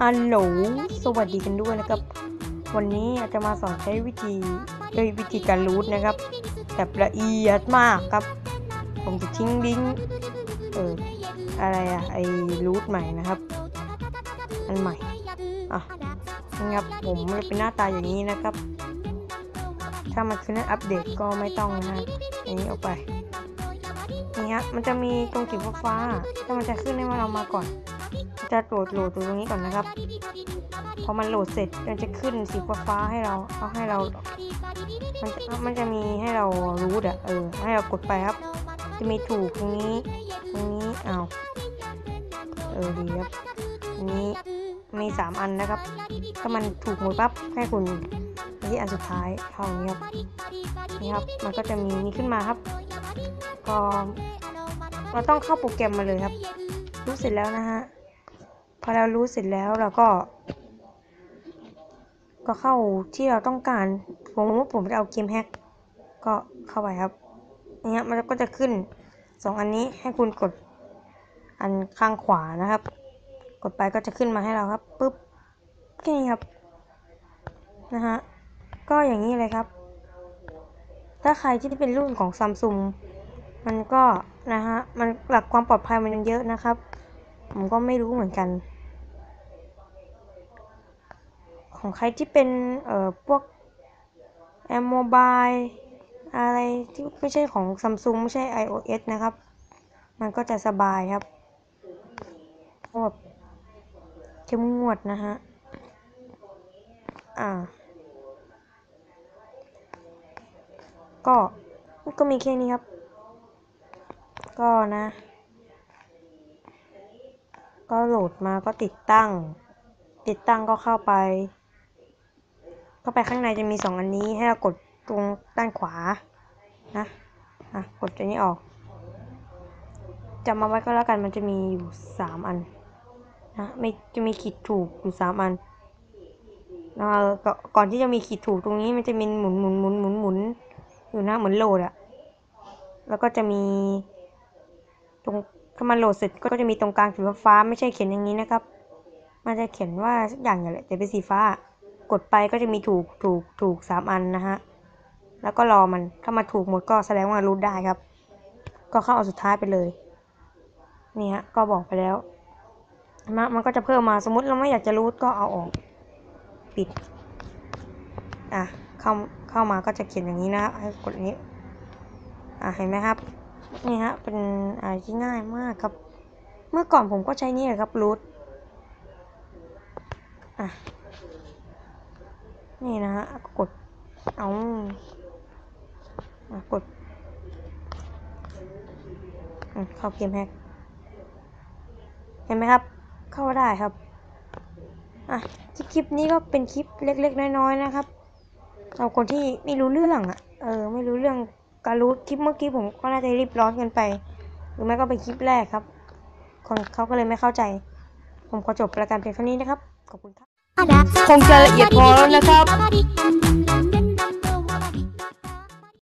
ฮัลโหล สวัสดีกันด้วยนะครับ วันนี้อาจจะมาสอนใช้วิธีเอ้ยวิธีการรูทนะครับแบบละเอียดมากครับ ผมจะทิ้งลิงก์เอออะไรอะไอรูทใหม่นะครับ อันใหม่ อะครับผมมันจะเป็นหน้าตาอย่างนี้นะครับ ถ้ามันขึ้นให้อัปเดตก็ไม่ต้องนะฮะอย่างนี้ออกไปนี่ฮะมันจะมีตรงสีฟ้าถ้ามันจะขึ้นให้เรามาก่อน จะโหลดโหลดตรงนี้ก่อนนะครับพอมันโหลดเสร็จมันจะขึ้นสีฟ้าให้เราเอาให้เรา มันจะมันจะมีให้เรารู้อะเออให้เรากดไปครับ จะมีถูกตรงนี้ตรงนี้อ้าวเออดีครับนี้มีสามอันนะครับ ถ้ามันถูกหมดปั๊บให้คุณที่อันสุดท้ายเท่านี้ครับนี่ครับ มันก็จะมีนี้ขึ้นมาครับก็เราต้องเข้าโปรแกรมมาเลยครับ รู้เสร็จแล้วนะฮะ พอเรารู้เสร็จแล้วเราก็ ก็เข้าที่เราต้องการผมว่าผมจะเอาเกมแฮกก็เข้าไปครับอย่างเงี้ยมันก็จะขึ้นสองอันนี้ให้คุณกด อันข้างขวานะครับ กดไปก็จะขึ้นมาให้เราครับปุ๊บแค่นี้ครับนะฮะก็อย่างนี้เลยครับ ถ้าใครที่เป็นรุ่นของซัมซุงมันก็นะฮะมันหลักความปลอดภัยมันยังเยอะนะครับ ผมก็ไม่รู้เหมือนกัน ของใครที่เป็นเอ่อพวกแอมโมบายอะไรที่ไม่ใช่ของซัมซุงไม่ใช่ iOS นะครับ มันก็จะสบายครับแบบเข้มงวดนะฮะ อ่า ก็ก็มีแค่นี้ครับ ก็นะ ก็โหลดมาก็ติดตั้ง ติดตั้งก็เข้าไป เข้าไปข้างในจะมีสองอันนี้ให้เรากดตรงด้านขวานะอะกดตัวนี้ออกจำมาไว้ก็แล้วกันมันจะมีอยู่สามอันนะไม่จะมีขีดถูกอยู่สามอันแล้วก็ก่อนที่จะมีขีดถูกตรงนี้มันจะมีหมุนหมุนหมุนหมุนหมุนอยู่นะเหมือนโหลดอะแล้วก็จะมี ตรงถ้ามันโหลดเสร็จก็จะมีตรงกลางสีฟ้าไม่ใช่เขียนอย่างนี้นะครับ มันจะเขียนว่าสักอย่างอย่างแหละแต่เป็นสีฟ้า กดไปก็จะมีถูกถูกถูกสามอันนะฮะ แล้วก็รอมัน ถ้ามาถูกหมดก็แสดงว่ารูทได้ครับ ก็เข้าเอาสุดท้ายไปเลย นี่ฮะ ก็บอกไปแล้วมันมันก็จะเพิ่มมาสมมติเราไม่อยากจะรูทก็เอาออก ปิด อะ เข้าเข้ามาก็จะเขียนอย่างนี้นะให้กดนนี้ อะ เห็นไหมครับ นี่ฮะ เป็นอะไรที่ง่ายมากครับ เมื่อก่อนผมก็ใช้นี่แหละครับรูทอะ นี่นะฮะกดเอากดเข้าเกมแฮกเห็นไหมครับ เข้าได้ครับอะคลิปนี้ก็เป็นคลิปเล็ก ๆ น้อย ๆ นะครับสำหรับคนที่ไม่รู้เรื่องอะ เออ ไม่รู้เรื่องการรู้คลิปเมื่อกี้ผมก็น่าจะรีบร้อนกินไป หรือไม่ก็เป็นคลิปแรกครับคนเขาก็เลยไม่เข้าใจ ผมขอจบรายการเพียงเท่านี้นะครับ ขอบคุณครับ คงจะละเอียดพอแล้วนะครับ